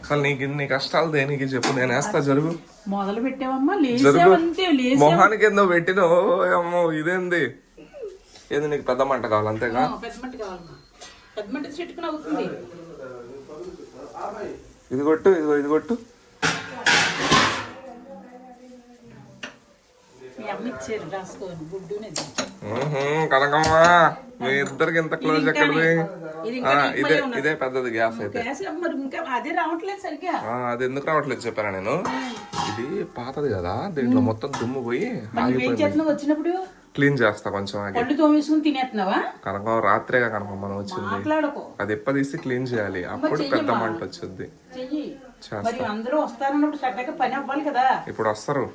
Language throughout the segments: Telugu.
అసలు నీకు ఇన్ని కష్టాలు దేనికి చెప్పు నేను వేస్తా జరుగు. మొదలు పెట్టావమ్మా జరుగు. మొహానికి ఏందో పెట్టినో అమ్మో ఇదేంది? ఏది నీకు పెద్ద మంట కావాలి అంతేగా? పెద్ద మంట కావాలమ్మా. పెద్ద మంట చెట్టుకుని అవుతుంది. ఇది కొట్టు ఇదిగో ఇది కొట్టు. కనకమ్మ మీ ఇద్దరికి ఇంత క్లోజ్ ఎక్కడిది? ఇది ఇదే పెద్దది గ్యాస్ అయితే. అదే ఎందుకు రావట్లేదు చెప్పారా నేను? ఇది పాతది కదా దీంట్లో మొత్తం దుమ్ము పోయి వచ్చినప్పుడు? క్లీన్ చేస్తా కొంచెం కనకం రాత్రేగా కనకం మనం వచ్చింది. అది ఎప్పదీసి క్లీన్ చేయాలి. అప్పుడు పెద్ద మంట వచ్చింది. చేస్తా. మరి అందరూ వస్తారన్నప్పుడు సరదాగా పని అవ్వాలి కదా. ఇప్పుడు వస్తారు.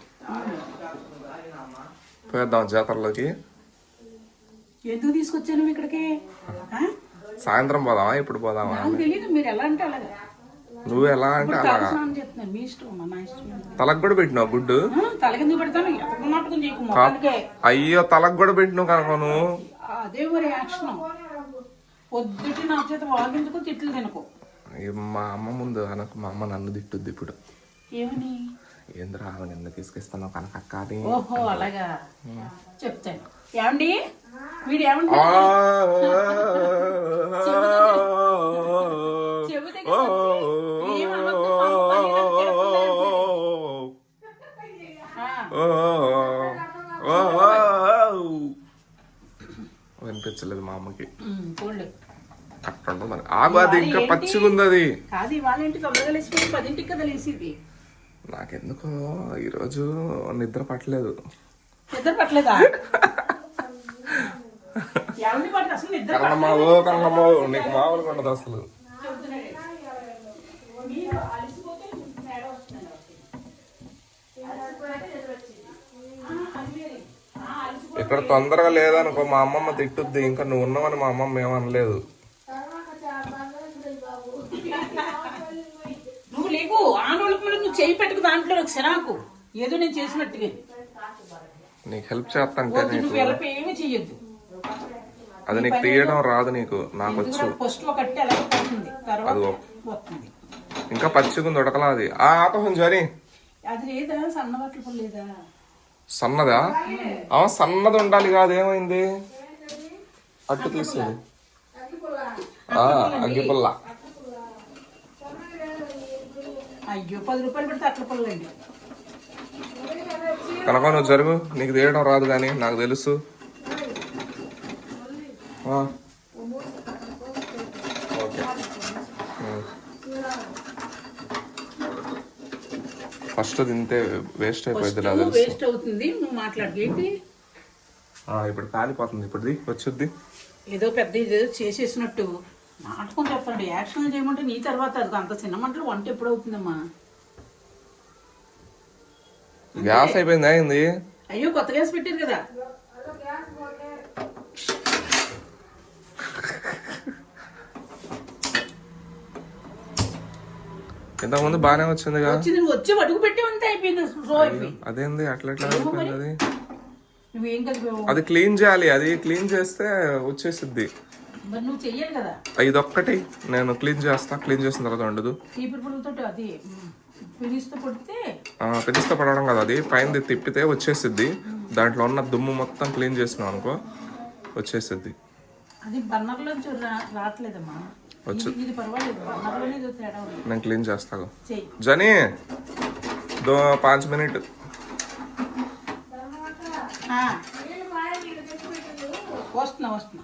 పోయేద్దాం జాతరలోకి. ఎందుకు తీసుకొచ్చాను ఇక్కడికి? సాయంత్రం పోదామా? ఇప్పుడు పోదామా? నాకు తెలియదు మీరు ఎలా అంటే అలాగా. నువ్వు ఎలా అంటే అలాగా. తలకు కూడా పెట్టినావు గుడ్డు? అయ్యో తలకు కూడా పెట్టినావు కనుక నువ్వు. అదే మరి యాక్షన్. పొద్దుటి నా చేత వాగించుకో తిట్లు తినకు. మా అమ్మ ముందు అనకు మా అమ్మ నన్ను తిట్టుద్ది ఇప్పుడు. ఏమని? ఏంద్రా ఆమె నిన్ను తీసుకొస్తున్నావు కనుక అక్క అని ఓహో అలాగా చెప్తాను ఏమండి వీడు చెబితే వినిపించలేదు మా అమ్మకి. అట్లా మరి ఆగు అది ఇంకా పచ్చిగా ఉంది అది కాదు ఇవాళ తొందరగా లేచిపోయి పదింటికి కదా లేచిది నాకెందుకో ఈరోజు నిద్ర పట్టలేదు. నిద్ర పట్టలేదా? కన్నమ్మ నీకు మామూలుగా ఉండదు అసలు. ఇక్కడ తొందరగా లేదనుకో మా అమ్మమ్మ తిట్టుద్ది. ఇంకా నువ్వు ఉన్నావని మా అమ్మమ్మ ఏమనలేదు. లేకు నువ్వు చేయి పెట్టుకు దాంట్లో ఒక సిరాకు ఏదో నేను చేసినట్టుగా. నీకు హెల్ప్ నీకు నువ్వు ఏమీ చెయ్యొద్దు. అది నీకు తీయడం రాదు నీకు నాకు వచ్చు. ఫస్ట్ ఒకటి అలా పోతుంది తర్వాత ఇంకా పచ్చిగా ఉంది ఉడకలా అది. ఆ ఆపహం జరి అది లేదా? సన్నబట్టలు పుల్ల లేదా? సన్నదా? ఆ సన్నది ఉండాలి కాదు ఏమైంది? అట్టు తీసేది ఆ, అగ్గిపుల్ల. అయ్యో పది రూపాయలు పెడితే అట్ల పుల్లండి కనుక నువ్వు జరుగు. నీకు తీయడం రాదు కానీ నాకు తెలుసు. ఫస్ట్ తింటే వేస్ట్ అయిపోయింది నాకు వేస్ట్ అవుతుంది నువ్వు ఇప్పుడు కాలిపోతుంది ఇప్పుడు వచ్చుద్ది. ఏదో పెద్ద చేసేసినట్టు. నాటకం చెప్పండి యాక్షన్ చేయమంటే నీ తర్వాత అది అంత చిన్న మంటలు వంట ఎప్పుడు అవుతుందమ్మా? గ్యాస్ అయిపోయింది అయింది అయ్యో కొత్త గ్యాస్ పెట్టారు కదా. ఇంతకుముందు బాగానే వచ్చింది నువ్వు వచ్చి అడుగు పెట్టి అంతే అయిపోయింది అదేంది అట్లా ఎట్లా అయిపోయింది అది? అది క్లీన్ చేయాలి అది క్లీన్ చేస్తే వచ్చేసిద్ది. మరి నువ్వు చెయ్యాలి కదా. ఇదొక్కటి నేను క్లీన్ చేస్తా క్లీన్ చేసిన తర్వాత ఉండదు చీపురు అది పడితే పడడం కదా అది. పైన తిప్పితే వచ్చేసిద్ది. దాంట్లో ఉన్న దుమ్ము మొత్తం క్లీన్ చేసినాం అనుకో వచ్చేసిద్ది. అది రావట్లేదమ్మా. వచ్చు. నేను క్లీన్ చేస్తాను చెయ్యి. జనీ దో పాంచ్ మినిట్. వస్తున్నా వస్తున్నా.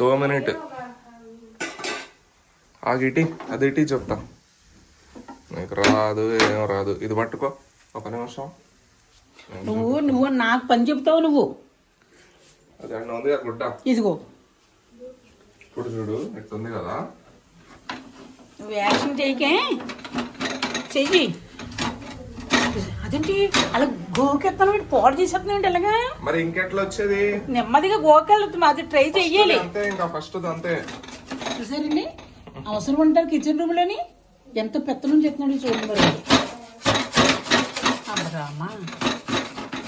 దో మినిట్. ఆగిటి అది ఇటీ చెప్తా. నీకు రాదు ఏం రాదు. ఇది పట్టుకో. ఒక నిమిషం. నువ్వు నువ్వు నాకు పని చెప్తావు నువ్వు. అది అన్న ఉంది కదా గుడ్డ. ఇదిగో. ఇప్పుడు చూడు ఇట్టుంది కదా. నువ్వు యాక్షన్ చేయకే. చెయ్యి. అదేంటి అలా గోకెత్తాను పెట్టి పాడు చేసేస్తున్నావు ఎలాగా మరి ఇంకెట్లా వచ్చేది? నెమ్మదిగా గోకెళ్తుంది అది ట్రై చెయ్యాలి అంతే ఇంకా ఫస్ట్ అంతే. చూసారండి? అవసరం ఉంటారు కిచెన్ రూమ్లోని ఎంత పెత్తనం చెప్తున్నాడు చూడండి మరి. అమ్మరామా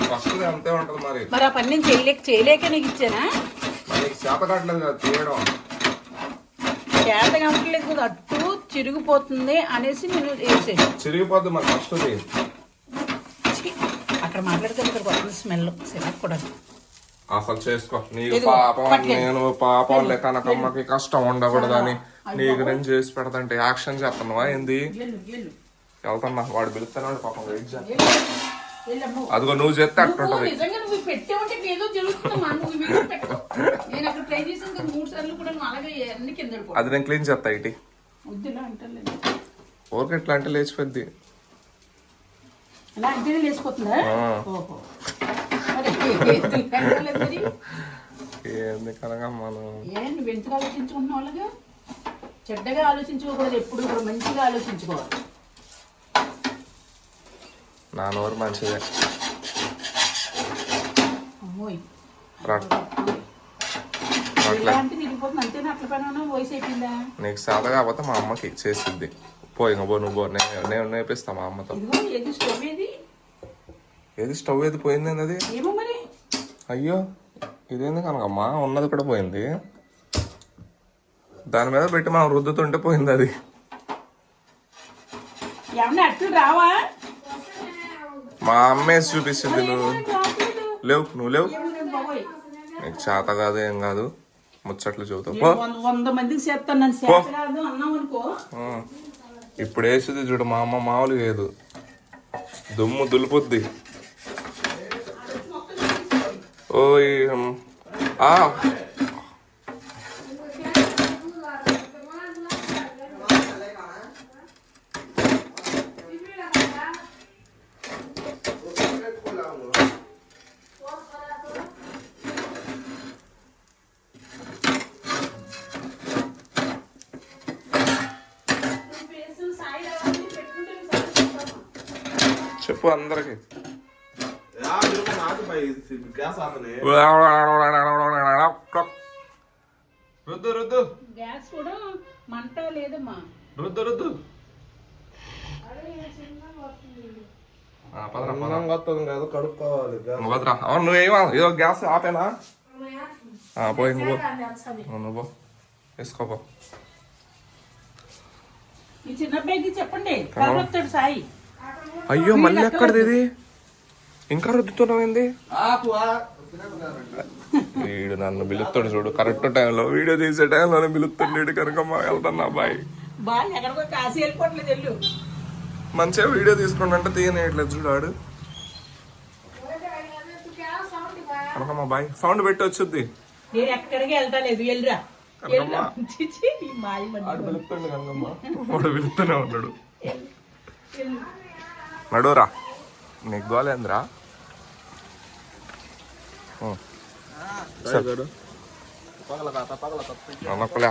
ఫస్ట్ అంతే ఉంటది మరి. మరి ఆ పని నేను చేయలేక చేయలేక నీకు ఇచ్చానా? చేత కావట్లేదు కదా తీయడం. చేత అట్టు చిరిగిపోతుంది అనేసి నేను వేసేసి చిరిగిపోద్ది మరి ఫస్ట్ అక్కడ మాట్లాడితే ఇక్కడ కొత్త స్మెల్ సిరప్ కూడా అసలు చేసుకో. నీకు ఇదిగో, పాపం. నేను పాపం కనకమ్మకి కష్టం ఉండకూడదని నీకు నేను చేసి పెడతంటే యాక్షన్ చేస్తున్నావా ఏంది? వెళ్తున్నా వాడు పిలుస్తున్నాడు పాపం వెయిట్ చేస్తా. వెళ్ళు. వెళ్ళమ్మో. అదిగో నువ్వు చేస్తే అట్టుంటది. అది నేను క్లీన్ చేస్తా ఇటీ. వద్దులా అంటలేదు ఊరికి ఎట్లా అంటే లేచిపోద్ది. అంటేనే లేచిపోతుందా. ఓహో? ఏంది నువ్వు ఏ నువ్వు ఎందుకు ఆలోచించుకుంటున్నావు అలాగా చెడ్డగా ఆలోచించుకోకూడదు ఎప్పుడు కూడా మంచిగా ఆలోచించుకోవాలి. నా నోరు మంచిదే. నీకు సాధ కాకపోతే మా అమ్మకి చేసిద్ది. పో ఇంక పో నువ్వు పో. నే- నేను నేర్పిస్తా మా అమ్మతో. ఏది స్టవ్ ఏది? ఏది స్టవ్ ఏది పోయింది అది? ఏమో మరి? అయ్యో ఇదేంది కనకమ్మా ఉన్నది కూడా పోయింది. దాని మీద పెట్టి మనం రుద్దుతుంటే పోయింది అది. రావా? మా అమ్మే చూపిస్తుంది నువ్వు. లేవు నువ్వు లేవు. నీకు చేత కాదు ఏం కాదు. ముచ్చట్లు నేను పో. వంద మందికి ఇప్పుడు వేసింది చూడు మా అమ్మ మామూలుగా లేదు దుమ్ము దులుపుద్ది. ఓయ్ చెప్పు అందరికి. రుద్దు రుద్దు. గ్యాస్ కూడా మంట లేదమ్మా. రుద్దు రుద్దు. కదా కడుక్కోవాలి అవును నువ్వేమా ఏదో గ్యాస్ ఆపేనా? ఆ, పోయి నువ్వు నువ్వు వేసుకోపో ఈ చిన్న చెప్పండి. సాయి. అయ్యో మళ్ళీ ఎక్కడిది ఇది? ఇంకా రుద్దుతున్నావు ఏంది? ఆపు వీడు నన్ను పిలుస్తాడు చూడు. కరెక్ట్ టైంలో వీడియో తీసే టైంలోనే పిలుస్తుండేడు కనుక మా వెళ్తాను అబ్బాయి వెళ్ళు. మంచిగా వీడియో తీసుకుంటుంటే తీయనేయట్లేదు చూడాడు కనకమ్మ బాయ్ సౌండ్ పెట్టి వచ్చుద్ది. నేను ఎక్కడికి వెళ్తా లేదు వెళ్ళరా. పిలుస్తుండే కనకమ్మ వాడు పిలుస్తూనే ఉన్నాడు. నడురా. నీకు గోలేంద్రా పగల పగల